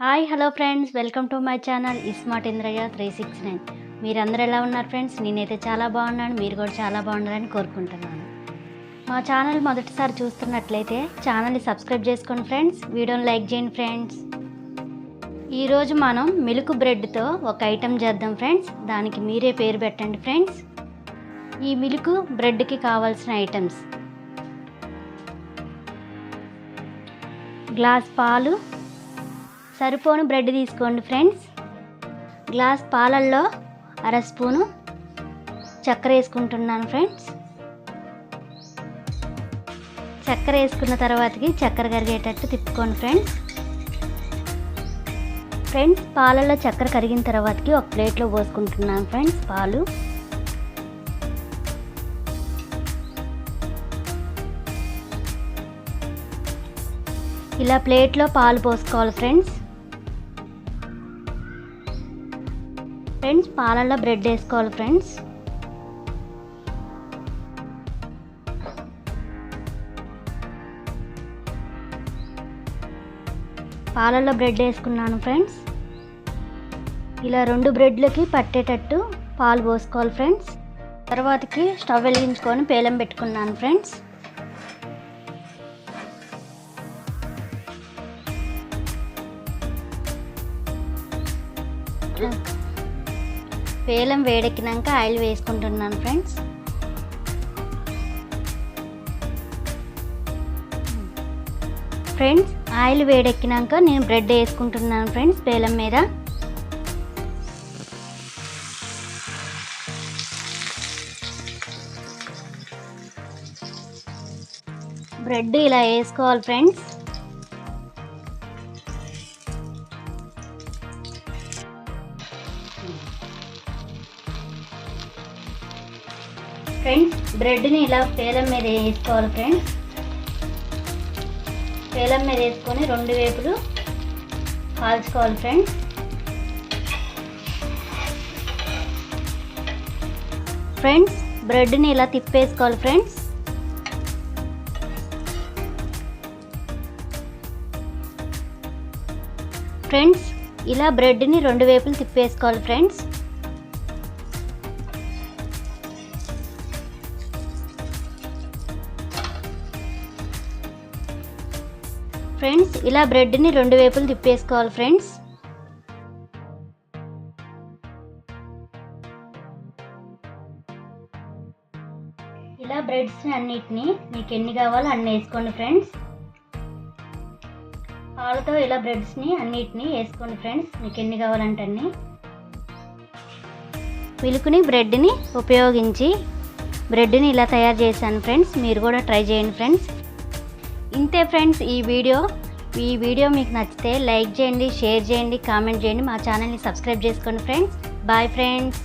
Hi hello friends. Welcome to my channel iSmart Indrayya three six nine. మీరందరూ ఎలా ఉన్నారు friends? నేనైతే చాలా బాగున్నాను. మీరు కూడా చాలా బాగున్నారని కోరుకుంటున్నాను. మా ఛానల్ మొదటిసారి చూస్తున్నట్లయితే ఛానల్ని సబ్స్క్రైబ్ చేసుకోండి ఫ్రెండ్స్. వీడియోని లైక్ చేయండి ఫ్రెండ్స్. ఈరోజు మనం మిల్క్ బ్రెడ్తో ఒక ఐటెం చేద్దాం ఫ్రెండ్స్. దానికి మీరే పేరు పెట్టండి ఫ్రెండ్స్. ఈ మిల్క్ బ్రెడ్కి కావాల్సిన ఐటమ్స్. గ్లాస్ పాలు సరిపోను బ్రెడ్ తీసుకోండి ఫ్రెండ్స్. గ్లాస్ పాలల్లో అర స్పూను చక్కెర వేసుకుంటున్నాను ఫ్రెండ్స్. చక్కెర వేసుకున్న తర్వాతకి చక్కెర కరిగేటట్టు తిప్పుకోండి ఫ్రెండ్స్. ఫ్రెండ్స్ పాలల్లో చక్కెర కరిగిన తర్వాతకి ఒక ప్లేట్లో పోసుకుంటున్నాను ఫ్రెండ్స్ పాలు. ఇలా ప్లేట్లో పాలు పోసుకోవాలి ఫ్రెండ్స్. ఫ్రెండ్స్ పాలల్లో బ్రెడ్ వేసుకోవాలి ఫ్రెండ్స్. పాలల్లో బ్రెడ్ వేసుకున్నాను ఫ్రెండ్స్. ఇలా రెండు బ్రెడ్లకి పట్టేటట్టు పాలు పోసుకోవాలి ఫ్రెండ్స్. తర్వాతకి స్టవ్ వెలిగించుకొని పేలం పెట్టుకున్నాను ఫ్రెండ్స్. పేలం వేడెక్కినాక ఆయిల్ వేసుకుంటున్నాను ఫ్రెండ్స్. ఫ్రెండ్స్ ఆయిల్ వేడెక్కినాక నేను బ్రెడ్ వేసుకుంటున్నాను ఫ్రెండ్స్ పేలం మీద. బ్రెడ్ ఇలా వేసుకోవాలి ఫ్రెండ్స్. ఫ్రెండ్స్ బ్రెడ్ని ఇలా పేలం మీద వేసుకోవాలి ఫ్రెండ్స్. పేలం మీద వేసుకొని రెండు వేపులు కాల్చుకోవాలి ఫ్రెండ్స్. ఫ్రెండ్స్ బ్రెడ్ని ఇలా తిప్పేసుకోవాలి ఫ్రెండ్స్. ఫ్రెండ్స్ ఇలా బ్రెడ్ని రెండు వేపులు తిప్పేసుకోవాలి ఫ్రెండ్స్. ఫ్రెండ్స్ ఇలా బ్రెడ్ని రెండు వైపులు తిప్పేసుకోవాలి ఫ్రెండ్స్. ఇలా బ్రెడ్స్ని అన్నిటిని మీకు ఎన్ని కావాలో అన్ని వేసుకోండి ఫ్రెండ్స్. పాలతో ఇలా బ్రెడ్స్ని అన్నిటిని వేసుకోండి ఫ్రెండ్స్ మీకు ఎన్ని కావాలంటే అన్ని. మిల్క్ని బ్రెడ్ని ఉపయోగించి బ్రెడ్ని ఇలా తయారు చేశాను ఫ్రెండ్స్ మీరు కూడా ట్రై చేయండి ఫ్రెండ్స్. ఇంతే ఫ్రెండ్స్ ఈ వీడియో. ఈ వీడియో మీకు నచ్చితే లైక్ చేయండి షేర్ చేయండి కామెంట్ చేయండి. మా ఛానల్ని సబ్స్క్రైబ్ చేసుకోండి ఫ్రెండ్స్. Bye friends.